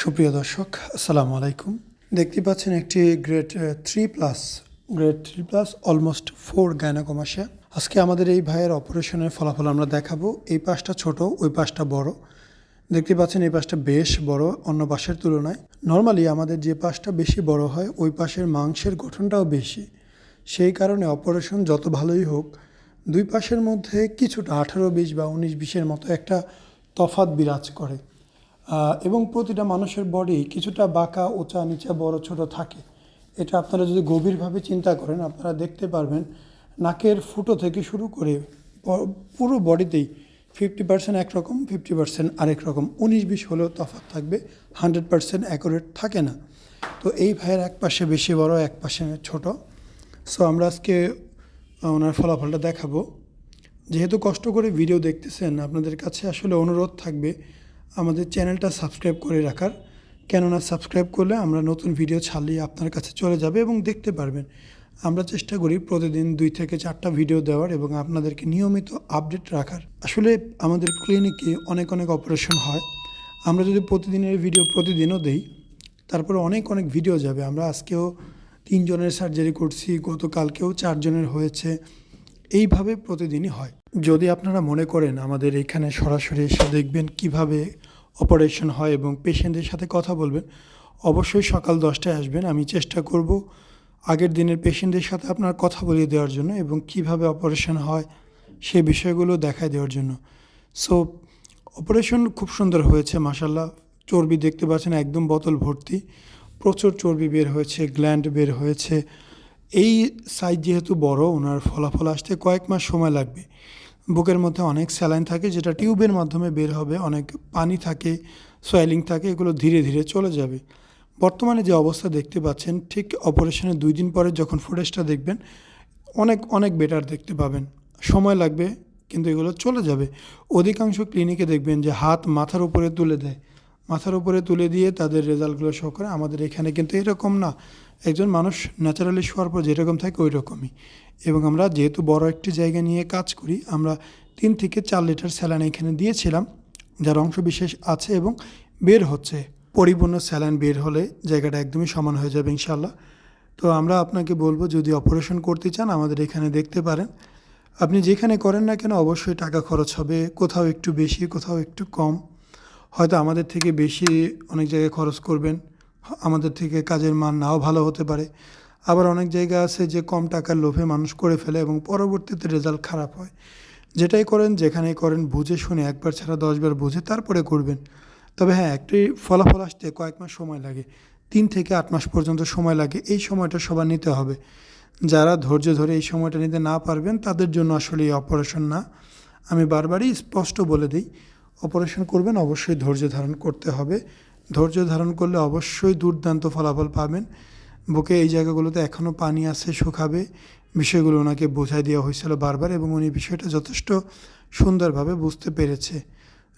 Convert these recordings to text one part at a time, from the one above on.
সুপ্রিয় দর্শক, আসসালামু আলাইকুম। দেখতে পাচ্ছেন একটি grade three plus grade three plus almost four গায়নাকমাসা আজকে আমাদের এই ভাইয়ের অপারেশনের ফলাফল আমরা দেখাবো। এই পাশটা ছোট, ওই পাশটা বড়। দেখতে পাচ্ছেন এই পাশটা বেশ বড়, অন্য পাশের তুলনায়। নর্মালি আমাদের যে পাশটা বেশি বড় হয়, ওই পাশের মাংসের গঠনটাও বেশি। সেই কারণে অপারেশন যত ভালোই হোক, দুই পাশের মধ্যে কিছুটা আঠারো, বিশ বা উনিশ, বিশের মতো একটা তফাত বিরাজ করে। এবং প্রতিটা মানুষের বডি কিছুটা বাঁকা, উঁচা, নিচা, বড়, ছোট থাকে। এটা আপনারা যদি গভীরভাবে চিন্তা করেন, আপনারা দেখতে পারবেন নাকের ফুটো থেকে শুরু করে পুরো বডিতেই ফিফটি পার্সেন্ট একরকম ফিফটি পার্সেন্ট আরেক রকম। উনিশ, বিশ হলেও তফাৎ থাকবে হান্ড্রেড পার্সেন্ট অ্যাকুরেট থাকে না। তো এই ভাইয়ের এক পাশে বেশি বড়, এক পাশে ছোট। সো আমরা আজকে ওনার ফলাফলটা দেখাবো। যেহেতু কষ্ট করে ভিডিও দেখতেছেন, আপনাদের কাছে আসলে অনুরোধ থাকবে আমাদের চ্যানেলটা সাবস্ক্রাইব করে রাখার। কেননা সাবস্ক্রাইব করলে আমরা নতুন ভিডিও ছাড়লেই আপনার কাছে চলে যাবে এবং দেখতে পারবেন। আমরা চেষ্টা করি প্রতিদিন দুই থেকে চারটা ভিডিও দেওয়ার এবং আপনাদেরকে নিয়মিত আপডেট রাখার। আসলে আমাদের ক্লিনিকে অনেক অনেক অপারেশন হয়। আমরা যদি প্রতিদিনের ভিডিও প্রতিদিনও দেই, তারপরে অনেক অনেক ভিডিও যাবে। আমরা আজকেও তিনজনের সার্জারি করছি, গতকালকেও চারজনের হয়েছে। এইভাবে প্রতিদিনই হয়। যদি আপনারা মনে করেন আমাদের এখানে সরাসরি এসে দেখবেন কীভাবে অপারেশন হয় এবং পেশেন্টের সাথে কথা বলবেন, অবশ্যই সকাল দশটায় আসবেন। আমি চেষ্টা করব আগের দিনের পেশেন্টের সাথে আপনার কথা বলিয়ে দেওয়ার জন্য এবং কীভাবে অপারেশন হয় সে বিষয়গুলো দেখায় দেওয়ার জন্য। সো অপারেশন খুব সুন্দর হয়েছে মাসাল্লাহ চর্বি দেখতে পাচ্ছেন, একদম বোতল ভর্তি। প্রচুর চর্বি বের হয়েছে গ্ল্যান্ড বের হয়েছে। এই সাইজ যেহেতু বড়, ওনার ফলাফল আসতে কয়েক মাস সময় লাগবে। বুকের মধ্যে অনেক স্যালাইন থাকে, যেটা টিউবের মাধ্যমে বের হবে, অনেক পানি থাকে সোয়েলিং থাকে, এগুলো ধীরে ধীরে চলে যাবে। বর্তমানে যে অবস্থা দেখতে পাচ্ছেন, ঠিক অপারেশনের দুই দিন পরে যখন ফুটেজটা দেখবেন, অনেক অনেক বেটার দেখতে পাবেন। সময় লাগবে, কিন্তু এগুলো চলে যাবে। অধিকাংশ ক্লিনিকে দেখবেন যে হাত মাথার উপরে তুলে দেয়। মাথার উপরে তুলে দিয়ে তাদের রেজাল্টগুলো শো করে। আমাদের এখানে কিন্তু এরকম না। একজন মানুষ ন্যাচারালি শোয়ার পর যেরকম থাকে ওই রকমই এবং আমরা যেহেতু বড় একটি জায়গা নিয়ে কাজ করি, আমরা তিন থেকে চার লিটার স্যালাইন এখানে দিয়েছিলাম, যার অংশ বিশেষ আছে এবং বের হচ্ছে। পরিপূর্ণ স্যালাইন বের হলে জায়গাটা একদমই সমান হয়ে যাবে ইনশাল্লাহ তো আমরা আপনাকে বলব, যদি অপারেশন করতে চান, আমাদের এখানে দেখতে পারেন। আপনি যেখানে করেন না কেন, অবশ্যই টাকা খরচ হবে। কোথাও একটু বেশি, কোথাও একটু কম। হয়তো আমাদের থেকে বেশি অনেক জায়গায় খরচ করবেন, আমাদের থেকে কাজের মান নাও ভালো হতে পারে। আবার অনেক জায়গা আছে যে কম টাকার লোভে মানুষ করে ফেলে এবং পরবর্তীতে রেজাল্ট খারাপ হয়। যেটাই করেন, যেখানেই করেন, বুঝে শুনে একবার ছাড়া দশবার বুঝে তারপরে করবেন। তবে হ্যাঁ একটি ফলাফল আসতে কয়েক মাস সময় লাগে। তিন থেকে আট মাস পর্যন্ত সময় লাগে। এই সময়টা সবার নিতে হবে। যারা ধৈর্য ধরে এই সময়টা নিতে না পারবেন, তাদের জন্য আসলে এই অপারেশন না। আমি বারবারই স্পষ্ট বলে দিই অপারেশন করবেন, অবশ্যই ধৈর্য ধারণ করতে হবে। ধৈর্য ধারণ করলে অবশ্যই দুর্দান্ত ফলাফল পাবেন। বুকে এই জায়গাগুলোতে এখনও পানি আছে, শুকাবে। বিষয়গুলো ওনাকে বোঝাই দেওয়া হয়েছিল বারবার এবং উনি বিষয়টা যথেষ্ট সুন্দরভাবে বুঝতে পেরেছে।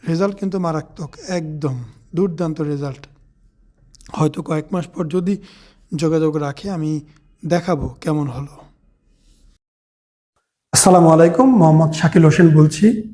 রেজাল্ট কিন্তু মারাত্মক, একদম দুর্দান্ত রেজাল্ট। হয়তো কয়েক মাস পর যদি যোগাযোগ রাখে, আমি দেখাবো কেমন হলো। আসসালামু আলাইকুম, মোহাম্মদ শাকিল হোসেন বলছি।